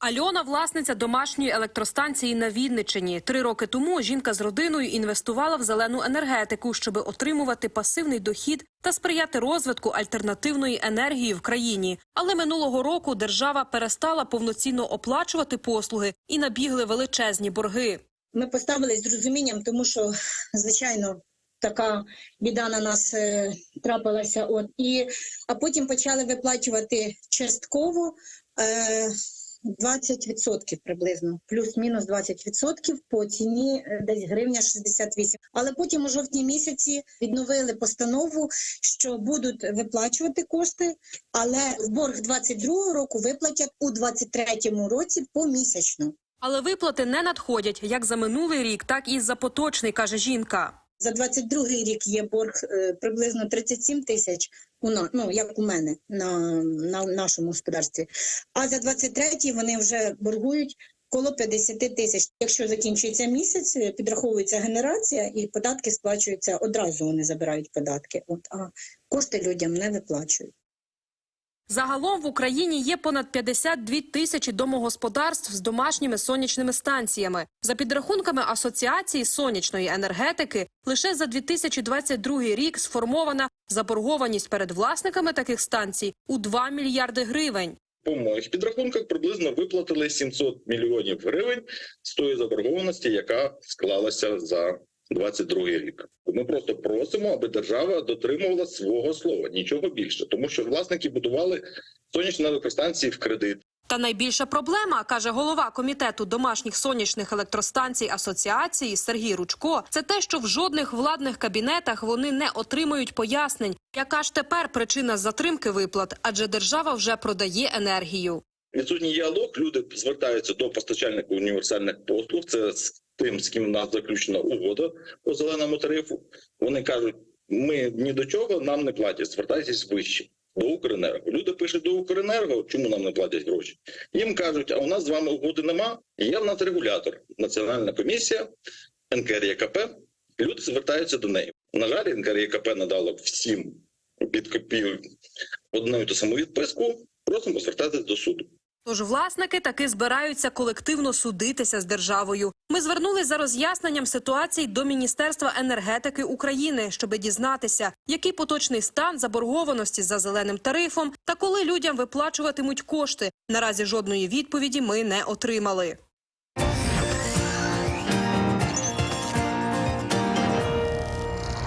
Альона власниця домашньої електростанції на Вінниччині. Три роки тому жінка з родиною інвестувала в зелену енергетику, щоб отримувати пасивний дохід та сприяти розвитку альтернативної енергії в країні. Але минулого року держава перестала повноцінно оплачувати послуги і набігли величезні борги. Ми поставились з розумінням, тому що, звичайно, така біда на нас е, трапилася. От і а потім почали виплачувати частково. Е, 20% приблизно, плюс-мінус 20% по ціні е, десь гривня 68. Але потім у жовтні місяці відновили постанову, що будуть виплачувати кошти, але борг 22 року виплатять у 23 році помісячно. Але виплати не надходять як за минулий рік, так і за поточний, каже жінка. За 22-й рік є борг е, приблизно 37 тисяч, у на- ну, як у мене на, на нашому господарстві. А за 23-й вони вже боргують коло 50 тисяч. Якщо закінчується місяць, е, підраховується генерація і податки сплачуються одразу. Вони забирають податки. От а кошти людям не виплачують. Загалом в Україні є понад 52 тисячі домогосподарств з домашніми сонячними станціями. За підрахунками Асоціації сонячної енергетики, лише за 2022 рік сформована заборгованість перед власниками таких станцій у 2 мільярди гривень. По моїх підрахунках приблизно виплатили 700 мільйонів гривень з тої заборгованості, яка склалася за 22 рік. Ми просто просимо, аби держава дотримувала свого слова, нічого більше, тому що власники будували сонячні електростанції в кредит. Та найбільша проблема, каже голова комітету домашніх сонячних електростанцій асоціації Сергій Ручко, це те, що в жодних владних кабінетах вони не отримують пояснень, яка ж тепер причина затримки виплат, адже держава вже продає енергію. Відсутній діалог. Люди звертаються до постачальників універсальних послуг. Це тим, з ким у нас заключена угода по зеленому тарифу. Вони кажуть: ми ні до чого нам не платять. Звертайтесь вище до Укренерго. Люди пишуть до Укренерго, чому нам не платять гроші. Їм кажуть, а у нас з вами угоди нема. Є в нас регулятор, національна комісія, НКРЄКП. Люди звертаються до неї. На жаль, НКРЄКП надало всім під копію одну і ту саму відписку. Просимо звертатись до суду. Тож власники таки збираються колективно судитися з державою. Ми звернулись за роз'ясненням ситуації до Міністерства енергетики України, щоби дізнатися, який поточний стан заборгованості за зеленим тарифом та коли людям виплачуватимуть кошти. Наразі жодної відповіді ми не отримали.